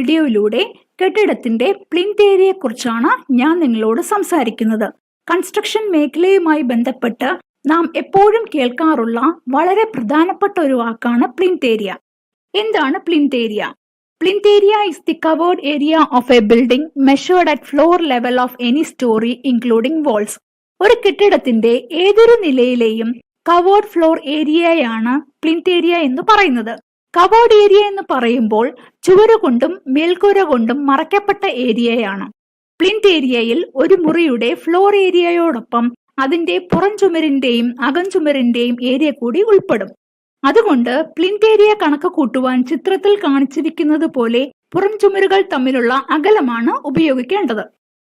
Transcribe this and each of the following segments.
വീഡിയോയിലൂടെ കെട്ടിടത്തിന്റെ പ്ലിന്ത് ഏരിയയെക്കുറിച്ചാണ് ഞാൻ നിങ്ങളോട് സംസാരിക്കുന്നത്. കൺസ്ട്രക്ഷൻ മേഖലയുമായി ബന്ധപ്പെട്ട് നാം എപ്പോഴും കേൾക്കാറുള്ള വളരെ പ്രധാനപ്പെട്ട ഒരു വാക്കാണ് പ്ലിന്ത് ഏരിയ എന്താണ് plinth area plinth area is the covered area of a building measured at floor level of any storey including walls ഒരു കെട്ടിടത്തിന്റെ ഏതൊരു നിലയിലെയും കവേർഡ് ഫ്ലോർ ഏരിയയാണ് പ്ലിന്ത് ഏരിയ എന്ന് പറയുന്നത്. കവേർഡ് ഏരിയ എന്ന് പറയുമ്പോൾ ചുവര കൊണ്ടും മേൽക്കൂര കൊണ്ടും മറയ്ക്കപ്പെട്ട ഏരിയയാണ്. പ്ലിന്റ് ഏരിയയിൽ ഒരു മുറിയുടെ ഫ്ലോർ ഏരിയയോടൊപ്പം അതിന്റെ പുറം ചുമരിന്റെയും അകം ചുമരിന്റെയും ഏരിയ കൂടി ഉൾപ്പെടും. അതുകൊണ്ട് പ്ലിന്റ് ഏരിയ കണക്ക് കൂട്ടുവാൻ ചിത്രത്തിൽ കാണിച്ചിരിക്കുന്നത് പോലെ പുറം ചുമരുകൾ തമ്മിലുള്ള അകലമാണ് ഉപയോഗിക്കേണ്ടത്.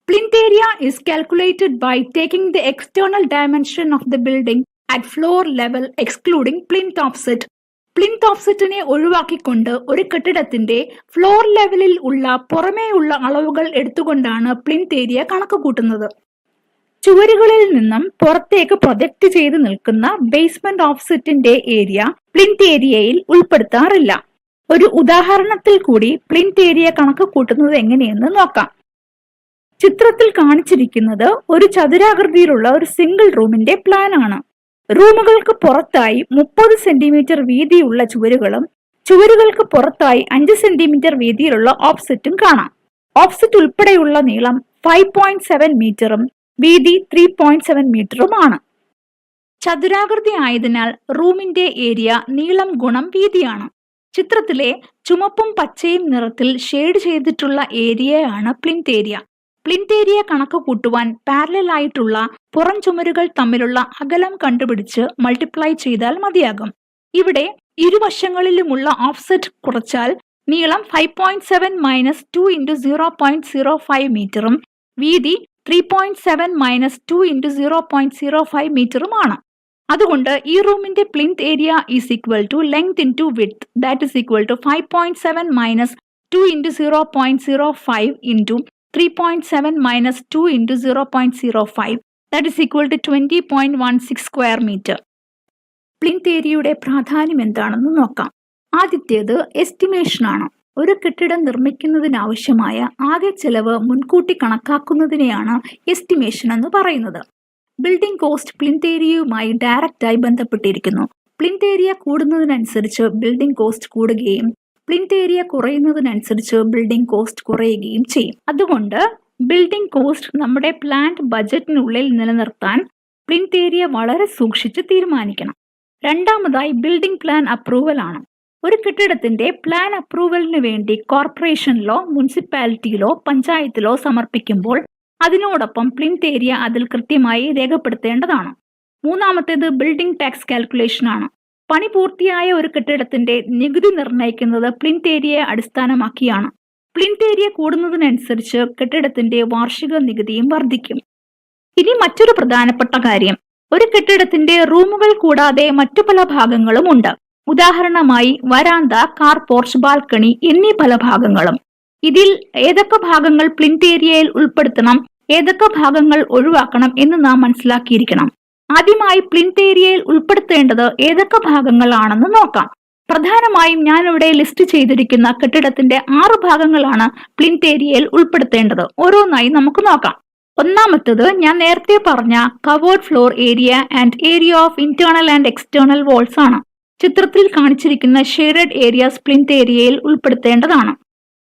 Plinth area is calculated by taking the external dimension of the building at floor level excluding plinth offset plinth ഓഫ്സെറ്റിനെ ഒഴിവാക്കിക്കൊണ്ട് ഒരു കെട്ടിടത്തിന്റെ ഫ്ലോർ ലെവലിൽ ഉള്ള പുറമേയുള്ള അളവുകൾ എടുത്തുകൊണ്ടാണ് പ്ലിന്ത് ഏരിയ കണക്ക് കൂട്ടുന്നത്. ചുവരുകളിൽ നിന്നും പുറത്തേക്ക് പ്രൊജക്ട് ചെയ്ത് നിൽക്കുന്ന ബേസ്മെന്റ് ഓഫ്സെറ്റിന്റെ ഏരിയ പ്ലിന്ത് ഏരിയയിൽ ഉൾപ്പെടുത്താറില്ല. ഒരു ഉദാഹരണത്തിൽ കൂടി പ്ലിന്ത് ഏരിയ കണക്ക് കൂട്ടുന്നത് എങ്ങനെയെന്ന് നോക്കാം. ചിത്രത്തിൽ കാണിച്ചിരിക്കുന്നത് ഒരു ചതുരാകൃതിയിലുള്ള ഒരു സിംഗിൾ റൂമിന്റെ പ്ലാൻ ആണ് റൂമുകൾക്ക് പുറത്തായി മുപ്പത് സെന്റിമീറ്റർ വീതിയുള്ള ചുവരുകളും ചുവരുകൾക്ക് പുറത്തായി അഞ്ച് സെന്റിമീറ്റർ വീതിയിലുള്ള ഓഫ്സെറ്റും കാണാം. ഓഫ്സെറ്റ് ഉൾപ്പെടെയുള്ള നീളം ഫൈവ് പോയിന്റ് സെവൻ മീറ്ററും വീതി ത്രീ പോയിന്റ് സെവൻ മീറ്ററുമാണ് ചതുരാകൃതി ആയതിനാൽ റൂമിന്റെ ഏരിയ നീളം ഗുണം വീതിയാണ്. ചിത്രത്തിലെ ചുമപ്പും പച്ചയും നിറത്തിൽ ഷെയ്ഡ് ചെയ്തിട്ടുള്ള ഏരിയയാണ് പ്ലിന്റ് ഏരിയ പ്ലിന്ത് ഏരിയ കണക്ക് കൂട്ടുവാൻ പാരലൽ ആയിട്ടുള്ള പുറം ചുമരുകൾ തമ്മിലുള്ള അകലം കണ്ടുപിടിച്ച് മൾട്ടിപ്ലൈ ചെയ്താൽ മതിയാകും. ഇവിടെ ഇരുവശങ്ങളിലുമുള്ള ഓഫ്സെറ്റ് കുറച്ചാൽ നീളം five point seven minus two into zero point zero five മീറ്ററും വീതി three point seven minus two into zero point zero five മീറ്ററുമാണ് അതുകൊണ്ട് ഈ റൂമിന്റെ plinth area is equal to length into width that is equal to five point seven minus two into zero point zero five into three point seven minus two into zero point zero five that is equal to twenty point one six square metre plinth ഏരിയയുടെ പ്രാധാന്യം എന്താണെന്ന് നോക്കാം. ആദ്യത്തേത് estimation ആണ്. ഒരു കെട്ടിടം നിർമ്മിക്കുന്നതിനാവശ്യമായ ആകെ ചെലവ് മുൻകൂട്ടി കണക്കാക്കുന്നതിനെയാണ് എസ്റ്റിമേഷൻ എന്ന് പറയുന്നത്. ബിൽഡിംഗ് കോസ്റ്റ് പ്ലിൻതേരിയയുമായി ഡയറക്റ്റായി ബന്ധപ്പെട്ടിരിക്കുന്നു. പ്ലിൻതേരിയ കൂടുന്നതിനനുസരിച്ച് ബിൽഡിംഗ് കോസ്റ്റ് കൂടുകയും പ്ലിന്ത് ഏരിയ കുറയുന്നതിനനുസരിച്ച് ബിൽഡിംഗ് കോസ്റ്റ് കുറയുകയും ചെയ്യും. അതുകൊണ്ട് ബിൽഡിംഗ് കോസ്റ്റ് നമ്മുടെ പ്ലാന്റ് ബജറ്റിനുള്ളിൽ നിലനിർത്താൻ പ്ലിന്റ് ഏരിയ വളരെ സൂക്ഷിച്ച് തീരുമാനിക്കണം. രണ്ടാമതായി ബിൽഡിംഗ് പ്ലാൻ അപ്രൂവൽ ആണ്. ഒരു കെട്ടിടത്തിന്റെ പ്ലാൻ അപ്രൂവലിന് വേണ്ടി കോർപ്പറേഷനിലോ മുനിസിപ്പാലിറ്റിയിലോ പഞ്ചായത്തിലോ സമർപ്പിക്കുമ്പോൾ അതിനോടൊപ്പം പ്ലിന്റ് ഏരിയ അതിൽ കൃത്യമായി രേഖപ്പെടുത്തേണ്ടതാണ്. മൂന്നാമത്തേത് ബിൽഡിംഗ് ടാക്സ് കാൽക്കുലേഷൻ ആണ്. പണി പൂർത്തിയായ ഒരു കെട്ടിടത്തിന്റെ നികുതി നിർണയിക്കുന്നത് പ്ലിന്ത് ഏരിയയെ അടിസ്ഥാനമാക്കിയാണ്. പ്ലിന്ത് ഏരിയ കൂടുന്നതിനനുസരിച്ച് കെട്ടിടത്തിന്റെ വാർഷിക നികുതിയും വർദ്ധിക്കും. ഇനി മറ്റൊരു പ്രധാനപ്പെട്ട കാര്യം. ഒരു കെട്ടിടത്തിന്റെ റൂമുകൾ കൂടാതെ മറ്റു പല ഭാഗങ്ങളും ഉണ്ട്. ഉദാഹരണമായി വരാന്ത കാർ പോർച്ച് ബാൽക്കണി എന്നീ പല ഭാഗങ്ങളും. ഇതിൽ ഏതൊക്കെ ഭാഗങ്ങൾ പ്ലിന്ത് ഏരിയയിൽ ഉൾപ്പെടുത്തണം ഏതൊക്കെ ഭാഗങ്ങൾ ഒഴിവാക്കണം എന്ന് നാം മനസ്സിലാക്കിയിരിക്കണം. ആദ്യമായി പ്ലിൻതേരിയയിൽ ഉൾപ്പെടുത്തേണ്ടത് ഏതൊക്കെ ഭാഗങ്ങളാണെന്ന് നോക്കാം. പ്രധാനമായും ഞാൻ ഇവിടെ ലിസ്റ്റ് ചെയ്തിരിക്കുന്ന കെട്ടിടത്തിന്റെ ആറ് ഭാഗങ്ങളാണ് പ്ലിൻതേരിയയിൽ ഉൾപ്പെടുത്തേണ്ടത്. ഓരോന്നായി നമുക്ക് നോക്കാം. ഒന്നാമത്തത് ഞാൻ നേരത്തെ പറഞ്ഞ covered floor area and area of internal and external walls ആണ്. ചിത്രത്തിൽ കാണിച്ചിരിക്കുന്ന ഷെയ്ഡഡ് ഏരിയ സ്പ്ലിന്റ് ഏരിയയിൽ ഉൾപ്പെടുത്തേണ്ടതാണ്.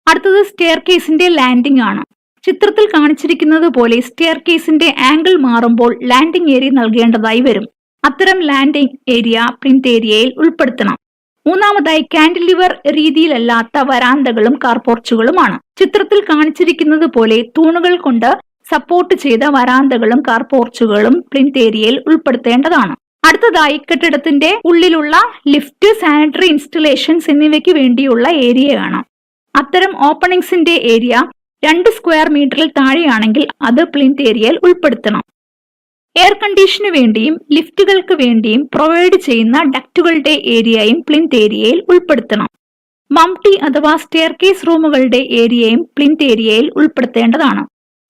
അടുത്തത് സ്റ്റെയർ കേസിന്റെ ലാൻഡിംഗ് ആണ്. ചിത്രത്തിൽ കാണിച്ചിരിക്കുന്നത് പോലെ സ്റ്റെയർ കേസിന്റെ ആംഗിൾ മാറുമ്പോൾ ലാൻഡിംഗ് ഏരിയ നൽകേണ്ടതായി വരും. അത്തരം ലാൻഡിംഗ് ഏരിയ പ്രിന്റ് ഏരിയയിൽ ഉൾപ്പെടുത്തണം. മൂന്നാമതായി കാൻഡിലിവർ രീതിയിലല്ലാത്ത വരാന്തകളും കാർപോർച്ചുകളുമാണ് ചിത്രത്തിൽ കാണിച്ചിരിക്കുന്നത് പോലെ തൂണുകൾ കൊണ്ട് സപ്പോർട്ട് ചെയ്ത വരാന്തകളും കാർപോർച്ചുകളും പ്രിന്റ് ഏരിയയിൽ ഉൾപ്പെടുത്തേണ്ടതാണ്. അടുത്തതായി കെട്ടിടത്തിന്റെ ഉള്ളിലുള്ള ലിഫ്റ്റ് സാനിറ്ററി ഇൻസ്റ്റലേഷൻസ് എന്നിവയ്ക്ക് വേണ്ടിയുള്ള ഏരിയയാണ് അത്തരം ഓപ്പണിംഗ്സിന്റെ ഏരിയ രണ്ട് സ്ക്വയർ മീറ്ററിൽ താഴെയാണെങ്കിൽ അത് പ്ലിൻത് ഏരിയയിൽ ഉൾപ്പെടുത്തണം. എയർ കണ്ടീഷന് വേണ്ടിയും ലിഫ്റ്റുകൾക്ക് വേണ്ടിയും പ്രൊവൈഡ് ചെയ്യുന്ന ഡക്റ്റുകളുടെ ഏരിയയും പ്ലിൻത് ഏരിയയിൽ ഉൾപ്പെടുത്തണം. മംടി അഥവാ സ്റ്റെയർ കേസ് റൂമുകളുടെ ഏരിയയും പ്ലിൻത് ഏരിയയിൽ ഉൾപ്പെടുത്തേണ്ടതാണ്.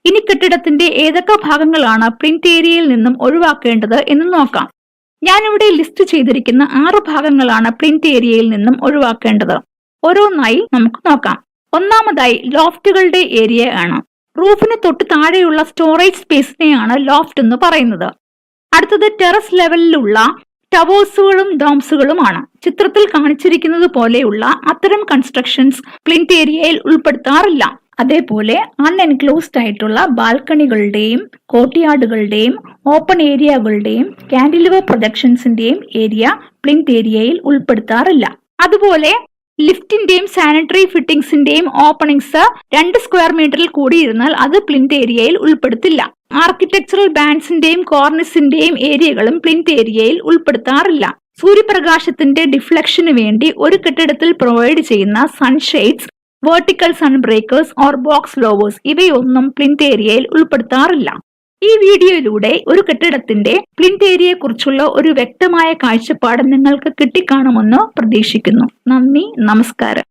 ഇനി കെട്ടിടത്തിന്റെ ഏതൊക്കെ ഭാഗങ്ങളാണ് പ്ലിൻത് ഏരിയയിൽ നിന്നും ഒഴിവാക്കേണ്ടത് എന്ന് നോക്കാം. ഞാനിവിടെ ലിസ്റ്റ് ചെയ്തിരിക്കുന്ന ആറ് ഭാഗങ്ങളാണ് പ്ലിൻത് ഏരിയയിൽ നിന്നും ഒഴിവാക്കേണ്ടത്. ഓരോന്നായി നമുക്ക് നോക്കാം. ഒന്നാമതായി ലോഫ്റ്റുകളുടെ ഏരിയ ആണ്. റൂഫിന് തൊട്ട് താഴെയുള്ള സ്റ്റോറേജ് സ്പേസിനെയാണ് ലോഫ്റ്റ് എന്ന് പറയുന്നത്. അടുത്തത് ടെറസ് ലെവലിലുള്ള ടവേഴ്സുകളും ഡോംസുകളുമാണ്. ചിത്രത്തിൽ കാണിച്ചിരിക്കുന്നത് പോലെയുള്ള അത്തരം കൺസ്ട്രക്ഷൻസ് പ്ലിന്റ് ഏരിയയിൽ ഉൾപ്പെടുത്താറില്ല. അതേപോലെ അൺഎൻക്ലോസ്ഡ് ആയിട്ടുള്ള ബാൽക്കണികളുടെയും കോട്ടിയാർഡുകളുടെയും ഓപ്പൺ ഏരിയകളുടെയും കാൻഡിലിവർ പ്രൊജക്ഷൻസിന്റെയും ഏരിയ പ്ലിന്റ് ഏരിയയിൽ ഉൾപ്പെടുത്താറില്ല. അതുപോലെ ലിഫ്റ്റിന്റെയും സാനിറ്ററി ഫിറ്റിംഗ്സിന്റെയും ഓപ്പണിങ്സ് രണ്ട് സ്ക്വയർ മീറ്ററിൽ കൂടി ഇരുന്നാൽ അത് പ്ലിന്റ് ഏരിയയിൽ ഉൾപ്പെടുത്തില്ല. ആർക്കിടെക്ചറൽ ബാൻഡ്സിന്റെയും കോർണിസിന്റെയും ഏരിയകളും പ്ലിന്റ് ഏരിയയിൽ ഉൾപ്പെടുത്താറില്ല. സൂര്യപ്രകാശത്തിന്റെ ഡിഫ്ലക്ഷന് വേണ്ടി ഒരു കെട്ടിടത്തിൽ പ്രൊവൈഡ് ചെയ്യുന്ന sunshades vertical sun breakers or box louvers ഇവയൊന്നും പ്ലിന്റ് ഏരിയയിൽ ഉൾപ്പെടുത്താറില്ല. ഈ വീഡിയോയിലൂടെ ഒരു കെട്ടിടത്തിന്റെ പ്ലിന്റ് ഏരിയയെ കുറിച്ചുള്ള ഒരു വ്യക്തമായ കാഴ്ചപ്പാട് നിങ്ങൾക്ക് കിട്ടിക്കാണുമെന്ന് പ്രതീക്ഷിക്കുന്നു. നന്ദി നമസ്കാരം.